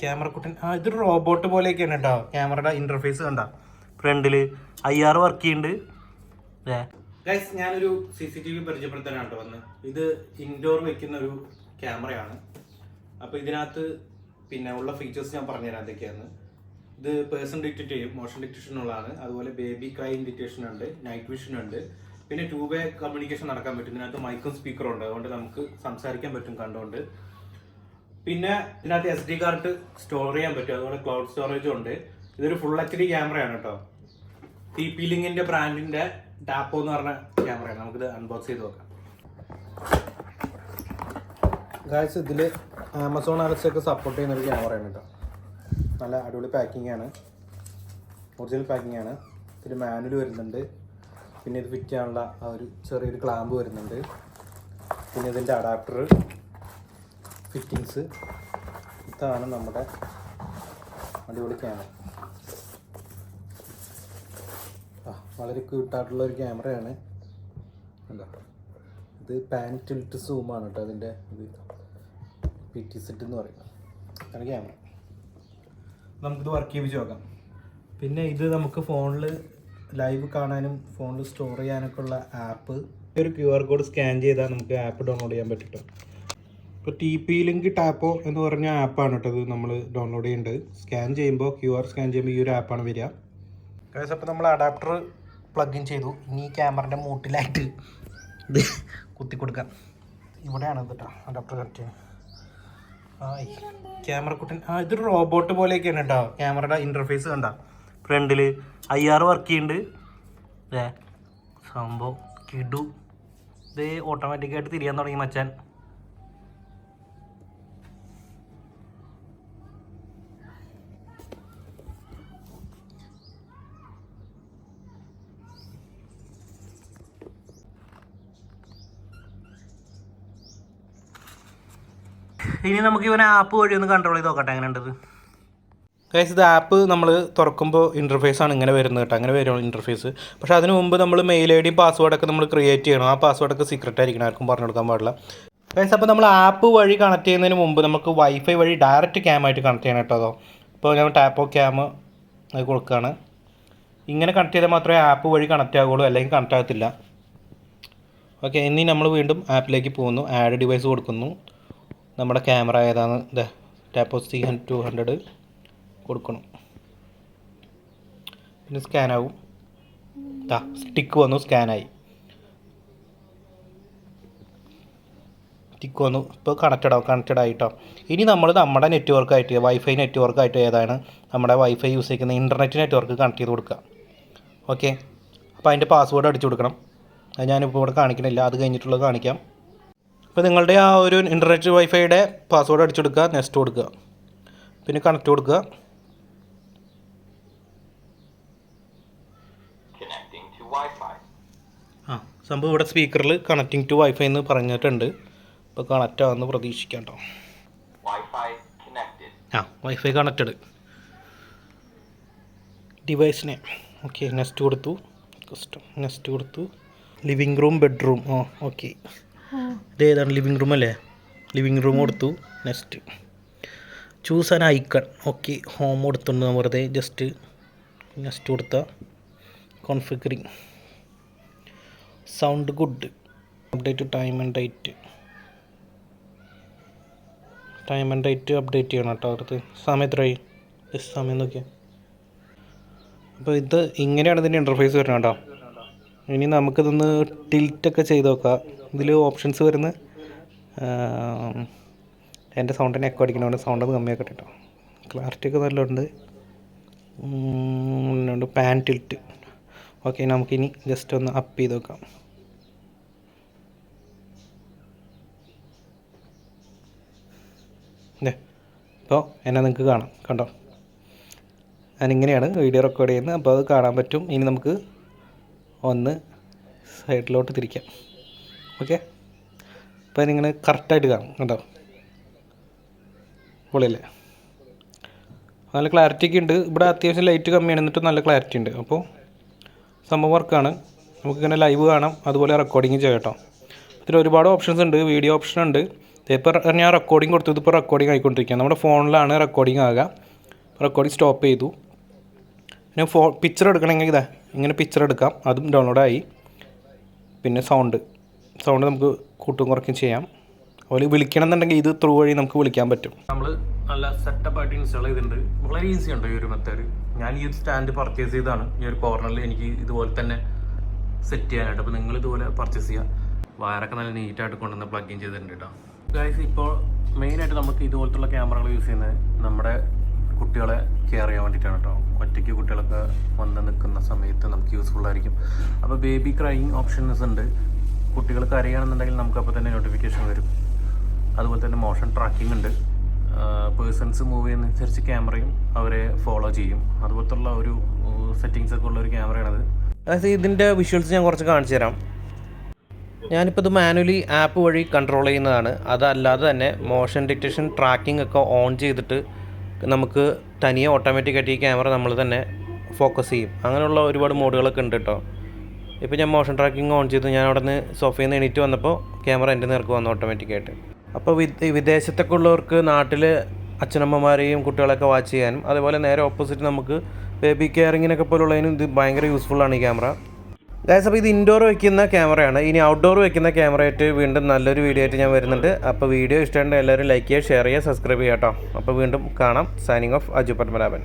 Camera കുട്ടൻ ആ ഇതൊരു റോബോട്ട് പോലെയൊക്കെയാണ് കേട്ടോ. ക്യാമറയുടെ ഇന്റർഫേസ് കണ്ട? ഫ്രണ്ടിൽ ഐ ആർ വർക്ക് ചെയ്യുന്നുണ്ട് ഗൈസ് ഞാനൊരു സി സി ടി വി പരിചയപ്പെടുത്താനാണ് കേട്ടോ വന്ന്. ഇത് ഇൻഡോർ വെക്കുന്ന ഒരു ക്യാമറയാണ്. അപ്പോൾ ഇതിനകത്ത് പിന്നെ ഉള്ള ഫീച്ചേഴ്സ് ഞാൻ പറഞ്ഞുതരാം എന്തൊക്കെയാണ്. ഇത് പേഴ്സൺ ഡിറ്റക്ട് ചെയ്യും മോഷൻ ഡിറ്റക്ഷൻ ഉള്ളതാണ്. അതുപോലെ ബേബി ക്രൈം ഡിറ്റക്ഷൻ ഉണ്ട് നൈറ്റ് വിഷൻ ഉണ്ട്. പിന്നെ ടൂ വേ കമ്മ്യൂണിക്കേഷൻ നടക്കാൻ പറ്റും. ഇതിനകത്ത് മൈക്കും സ്പീക്കറും ഉണ്ട്. അതുകൊണ്ട് നമുക്ക് സംസാരിക്കാൻ പറ്റും കണ്ടുകൊണ്ട് പിന്നെ ഇതിനകത്ത് എസ് ഡി കാർഡ് സ്റ്റോർ ചെയ്യാൻ പറ്റും. അതുപോലെ ക്ലൗഡ് സ്റ്റോറേജും ഉണ്ട്. ഇതൊരു ഫുൾ എച്ച് ഡി ക്യാമറയാണ് കേട്ടോ. ടി പി ലിങ്ങിന്റെ ബ്രാൻഡിന്റെ ടാപ്പോ എന്ന് പറഞ്ഞ ക്യാമറയാണ് നമുക്കിത് അൺബോക്സ് ചെയ്ത് നോക്കാം. ഗായ്സ് ഇതിൽ ആമസോൺ അലക്സ് ഒക്കെ സപ്പോർട്ട് ചെയ്യുന്ന ഒരു ക്യാമറയാണ് കേട്ടോ. നല്ല അടിപൊളി പാക്കിംഗ് ആണ്. ഒറിജിനൽ പാക്കിംഗ് ആണ്. ഇതിൽ മാനുവൽ വരുന്നുണ്ട്. പിന്നെ ഇത് ഫിറ്റ് ചെയ്യാനുള്ള ആ ഒരു ചെറിയൊരു ക്ലാമ്പ് വരുന്നുണ്ട്. പിന്നെ ഇതിന്റെ അഡാപ്റ്റർ ഫിറ്റിങ്സ് ഇതാണ് നമ്മുടെ അടിപൊളി ക്യാമറ വളരെ ക്യൂട്ടായിട്ടുള്ള ഒരു ക്യാമറയാണ് എന്താ ഇത് പാൻ ടിൽറ്റ് സൂമാണ് കേട്ടോ അതിന്റെ ഇത്. പി ടി സെറ്റ് എന്ന് പറയും. അതാണ് ക്യാമറ നമുക്കിത് വർക്ക് ചെയ്യിപ്പിച്ച് നോക്കാം. പിന്നെ ഇത് നമുക്ക് ഫോണിൽ ലൈവ് കാണാനും ഫോണിൽ സ്റ്റോർ ചെയ്യാനൊക്കെ ഉള്ള ആപ്പ് ഒരു ക്യു ആർ കോഡ് സ്കാൻ ചെയ്താൽ നമുക്ക് ആപ്പ് ഡൗൺലോഡ് ചെയ്യാൻ പറ്റും ഇപ്പോൾ ടി പി ലിങ്ക് ടാപ്പോ എന്ന് പറഞ്ഞ ആപ്പാണ് കേട്ടോ ഇത് നമ്മൾ ഡൗൺലോഡ് ചെയ്യേണ്ടത് സ്കാൻ ചെയ്യുമ്പോൾ ക്യു ആർ സ്കാൻ ചെയ്യുമ്പോൾ ഈ ഒരു ആപ്പാണ് വരിക. ഗൈസ് അപ്പോൾ നമ്മൾ അഡാപ്റ്റർ പ്ലഗ് ഇൻ ചെയ്തു. ഇനി ക്യാമറന്റെ മൂട്ടിലായിട്ട് ഇത് കുത്തി കൊടുക്കാം. ഇവിടെയാണ് കേട്ടോ അഡാപ്റ്റർ ചെയ്യുന്നത്. ആയി ക്യാമറ കുട്ടൻ ആ ഇതൊരു റോബോട്ട് പോലെയൊക്കെയാണ് കേട്ടോ ക്യാമറയുടെ ഇന്റർഫേസ് കണ്ട? ഫ്രണ്ടിൽ ഐ ആർ വർക്ക് ചെയ്യുന്നുണ്ട് സംഭവം കിടു. ഇത് ഓട്ടോമാറ്റിക്കായിട്ട് തിരിയാൻ തുടങ്ങി മച്ചാൻ. ഇനി നമുക്ക് ഇവനെ ആപ്പ് വഴി ഒന്ന് കൺട്രോൾ ചെയ്ത് നോക്കട്ടെ എങ്ങനെ ഉണ്ടത് ഗൈസ് ഇത് ആപ്പ് നമ്മൾ തുറക്കുമ്പോൾ ഇന്റർഫേസ് ആണ് ഇങ്ങനെ വരുന്നത് കേട്ടോ. അങ്ങനെ വരും ഇന്റർഫേസ് പക്ഷേ അതിന് മുമ്പ് നമ്മൾ മെയിൽ ഐ ഡിയും പാസ്വേഡൊക്കെ നമ്മൾ ക്രിയേറ്റ് ചെയ്യണം. ആ പാസ്വേഡൊക്കെ സീക്രട്ട് ആയിരിക്കണം. ആർക്കും പറഞ്ഞു കൊടുക്കാൻ പാടില്ല. ഗൈസ് അപ്പോൾ നമ്മൾ ആപ്പ് വഴി കണക്ട് ചെയ്യുന്നതിന് മുമ്പ് നമുക്ക് വൈഫൈ വഴി ഡയറക്റ്റ് ക്യാമായിട്ട് കണക്ട് ചെയ്യണം കേട്ടോ അതോ. ഇപ്പോൾ ഞാൻ ടാപ്പോ ക്യാം അത് കൊടുക്കുകയാണ് ഇങ്ങനെ കണക്ട് ചെയ്താൽ മാത്രമേ ആപ്പ് വഴി കണക്ട് ആകുള്ളൂ അല്ലെങ്കിൽ കണക്ട് ആകത്തില്ല. ഓക്കെ ഇനി നമ്മൾ വീണ്ടും ആപ്പിലേക്ക് പോകുന്നു. ആഡ് ഡിവൈസ് കൊടുക്കുന്നു. നമ്മുടെ ക്യാമറ ഏതാണ് ഇതാ ടാപ്പോ സി ടു ഹൺഡ്രഡ് കൊടുക്കണം. പിന്നെ സ്കാനാവും ആവും. ദാ ടിക്ക് വന്നു സ്കാനായി ടിക്ക് വന്നു. ഇപ്പോൾ കണക്റ്റഡ് ആവും കണക്റ്റഡ് ആയിട്ടോ. ഇനി നമ്മൾ നമ്മുടെ നെറ്റ്വർക്കായിട്ട് വൈഫൈ നെറ്റ്വർക്കായിട്ട് ഏതാണ് നമ്മുടെ വൈഫൈ യൂസ് ചെയ്യുന്ന ഇന്റർനെറ്റ് നെറ്റ്വർക്ക് കണക്ട് ചെയ്ത് കൊടുക്കുക ഓക്കെ അപ്പോൾ അതിന്റെ പാസ്വേഡ് അടിച്ചു കൊടുക്കണം. അത് ഞാനിപ്പോൾ ഇവിടെ കാണിക്കണില്ല. അത് കഴിഞ്ഞിട്ടുള്ളത് കാണിക്കാം. അപ്പോൾ നിങ്ങളുടെ ആ ഒരു ഇന്റർനെറ്റ് വൈഫൈയുടെ പാസ്വേഡ് അടിച്ചു കൊടുക്കുക. നെക്സ്റ്റ് കൊടുക്കുക. പിന്നെ കണക്ട് കൊടുക്കുക. ആ സംഭവം ഇവിടെ സ്പീക്കറിൽ കണക്റ്റിംഗ് ടു വൈഫൈ എന്ന് പറഞ്ഞിട്ടുണ്ട്. അപ്പോൾ കണക്റ്റ് ആവുമെന്ന് പ്രതീക്ഷിക്കാം കേട്ടോ. ആ വൈഫൈ കണക്റ്റഡ് ഡിവൈസിനെ ഓക്കെ നെക്സ്റ്റ് കൊടുത്തു. കസ്റ്റം നെക്സ്റ്റ് കൊടുത്തു. ലിവിങ് റൂം ബെഡ്റൂം ആ ഓക്കെ ഇത് ഏതാണ് ലിവിങ് റൂം അല്ലേ? ലിവിങ് റൂം കൊടുത്തു. Next choose an icon okay home കൊടുത്തുണ്ട് വെറുതെ. ജസ്റ്റ് നെക്സ്റ്റ് കൊടുത്ത. Configuring sound good update time and date time and date update ചെയ്യണം കേട്ടോ അടുത്ത്. സമയം എത്രയായി? സമയം നോക്കിയാൽ അപ്പോൾ ഇത് ഇങ്ങനെയാണ് ഇതിന്റെ ഇന്റർഫേസ് വരുന്നത് കേട്ടോ. ഇനി നമുക്കിതൊന്ന് ടിൽറ്റൊക്കെ ചെയ്ത് നോക്കാം. ഇതിൽ ഓപ്ഷൻസ് വരുന്ന എന്റെ സൗണ്ടിനെ എക്കോ അടിക്കണോണ്ട് സൗണ്ട് ഒന്ന് കമ്മിയാക്കട്ടെ കേട്ടോ ക്ലാരിറ്റി ഒക്കെ നല്ലുണ്ട്. ഉണ്ട് പാൻ ടിൽറ്റ് ഓക്കെ നമുക്കിനി ജസ്റ്റ് ഒന്ന് അപ്പ് ചെയ്ത് നോക്കാം. ഇതേ ഇപ്പോൾ എന്നെ നിങ്ങൾക്ക് കാണാം കണ്ടോ? ഞാനിങ്ങനെയാണ് വീഡിയോ റെക്കോർഡ് ചെയ്യുന്നത് അപ്പോൾ അത് കാണാൻ പറ്റും. ഇനി നമുക്ക് ഒന്ന് സൈഡിലോട്ട് തിരിക്കാം. ഓക്കെ അപ്പോൾ നിങ്ങൾ കറക്റ്റായിട്ട് കാണും കണ്ടോ? പൊളിയല്ലേ? നല്ല ക്ലാരിറ്റി ഒക്കെ ഉണ്ട്. ഇവിടെ അത്യാവശ്യം ലൈറ്റ് കമ്മിയാണ്. എന്നിട്ട് നല്ല ക്ലാരിറ്റി ഉണ്ട്. അപ്പോൾ സംഭവം വർക്കാണ് നമുക്കിങ്ങനെ ലൈവ് കാണാം. അതുപോലെ റെക്കോർഡിങ് ചെയ്യാം കേട്ടോ. ഇതിൽ ഒരുപാട് ഓപ്ഷൻസ് ഉണ്ട്. വീഡിയോ ഓപ്ഷൻ ഉണ്ട്. ഇപ്പോൾ ഞാൻ റെക്കോർഡിങ് കൊടുത്തു. ഇതിപ്പോൾ റെക്കോർഡിംഗ് ആയിക്കൊണ്ടിരിക്കുക നമ്മുടെ ഫോണിലാണ് റെക്കോർഡിങ് ആകുക. റെക്കോർഡിങ് സ്റ്റോപ്പ് ചെയ്തു. പിന്നെ ഫോ പിക്ചർ എടുക്കണമെങ്കിൽ ഇതാ ഇങ്ങനെ പിക്ചർ എടുക്കാം. അതും ഡൗൺലോഡായി പിന്നെ സൗണ്ട് സൗണ്ട് നമുക്ക് കൂട്ടും കുറയ്ക്കും ചെയ്യാം. അതുപോലെ വിളിക്കണം എന്നുണ്ടെങ്കിൽ ഇത് ത്രൂ വഴി നമുക്ക് വിളിക്കാൻ പറ്റും. നമ്മൾ നല്ല സെറ്റപ്പ് ആയിട്ട് ഇൻസ്റ്റാൾ ചെയ്തിട്ടുണ്ട്. വളരെ ഈസി ഉണ്ട് ഈ ഒരു മെത്തേഡ് ഞാൻ ഈ ഒരു സ്റ്റാൻഡ് പർച്ചേസ് ചെയ്തതാണ്. ഈ ഒരു കോർണറിൽ എനിക്ക് ഇതുപോലെ തന്നെ സെറ്റ് ചെയ്യാനായിട്ട്. അപ്പോൾ നിങ്ങൾ ഇതുപോലെ പർച്ചേസ് ചെയ്യുക വയറൊക്കെ നല്ല നീറ്റായിട്ട് കൊണ്ടുവന്ന് പ്ലഗ് ഇൻ ചെയ്തിട്ടുണ്ട് കേട്ടോ ഗൈസ് ഇപ്പോൾ മെയിനായിട്ട് നമുക്ക് ഇതുപോലത്തുള്ള ക്യാമറകൾ യൂസ് ചെയ്യുന്നത് നമ്മുടെ കുട്ടികളെ കെയർ ചെയ്യാൻ വേണ്ടിയിട്ടാണ് കേട്ടോ ഒറ്റയ്ക്ക് കുട്ടികളൊക്കെ വന്ന് നിൽക്കുന്ന സമയത്ത് നമുക്ക് യൂസ്ഫുൾ ആയിരിക്കും. അപ്പോൾ ബേബി ക്രൈയിങ് ഓപ്ഷൻസ് ഉണ്ട്. കുട്ടികൾ കരയുകയാണെന്നുണ്ടെങ്കിൽ നമുക്ക് അപ്പോൾ തന്നെ നോട്ടിഫിക്കേഷൻ വരും. അതുപോലെ തന്നെ മോഷൻ ട്രാക്കിംഗ് ഉണ്ട്. പേഴ്സൺസ് മൂവ് ചെയ്യുന്നതനുസരിച്ച് ക്യാമറയും അവരെ ഫോളോ ചെയ്യും. അതുപോലത്തുള്ള ഒരു സെറ്റിങ്സ് ഒക്കെ ഉള്ള ഒരു ക്യാമറയാണത് അതായത് ഇതിന്റെ വിഷ്വൽസ് ഞാൻ കുറച്ച് കാണിച്ചു തരാം. ഞാനിപ്പോൾ ഇത് മാനുവലി ആപ്പ് വഴി കൺട്രോൾ ചെയ്യുന്നതാണ്. അതല്ലാതെ തന്നെ മോഷൻ ഡിറ്റക്ഷൻ ട്രാക്കിംഗ് ഒക്കെ ഓൺ ചെയ്തിട്ട് നമുക്ക് തനിയെ ഓട്ടോമാറ്റിക്കായിട്ട് ഈ ക്യാമറ നമ്മൾ തന്നെ ഫോക്കസ് ചെയ്യും. അങ്ങനെയുള്ള ഒരുപാട് മോഡുകളൊക്കെ ഉണ്ട് കേട്ടോ ഇപ്പോൾ ഞാൻ മോഷൻ ട്രാക്കിംഗ് ഓൺ ചെയ്തു. ഞാൻ അവിടെ നിന്ന് സോഫയിൽ നിന്ന് എണീറ്റ് വന്നപ്പോൾ ക്യാമറ എന്റെ നേർക്ക് വന്നു ഓട്ടോമാറ്റിക്കായിട്ട് അപ്പോൾ വിദേശത്തൊക്കെ ഉള്ളവർക്ക് നാട്ടിൽ അച്ഛനമ്മമാരെയും കുട്ടികളൊക്കെ വാച്ച് ചെയ്യാനും അതുപോലെ നേരെ ഓപ്പോസിറ്റ് നമുക്ക് ബേബി കെയറിങ്ങിനൊക്കെ പോലുള്ളതിനും ഇത് ഭയങ്കര യൂസ്ഫുള്ളാണ് ഈ ക്യാമറ ഗൈസ് അപ്പോൾ ഇത് ഇൻഡോർ വയ്ക്കുന്ന ക്യാമറയാണ് ഇനി ഔട്ട്ഡോർ വെക്കുന്ന ക്യാമറയായിട്ട് വീണ്ടും നല്ലൊരു വീഡിയോ ആയിട്ട് ഞാൻ വരുന്നുണ്ട്. അപ്പോൾ വീഡിയോ ഇഷ്ടമുണ്ടെങ്കിൽ എല്ലാവരും ലൈക്ക് ചെയ്യുക ഷെയർ ചെയ്യുക സബ്സ്ക്രൈബ് ചെയ്യാം കേട്ടോ. അപ്പോൾ വീണ്ടും കാണാം. Signing off Aju Padmanabhan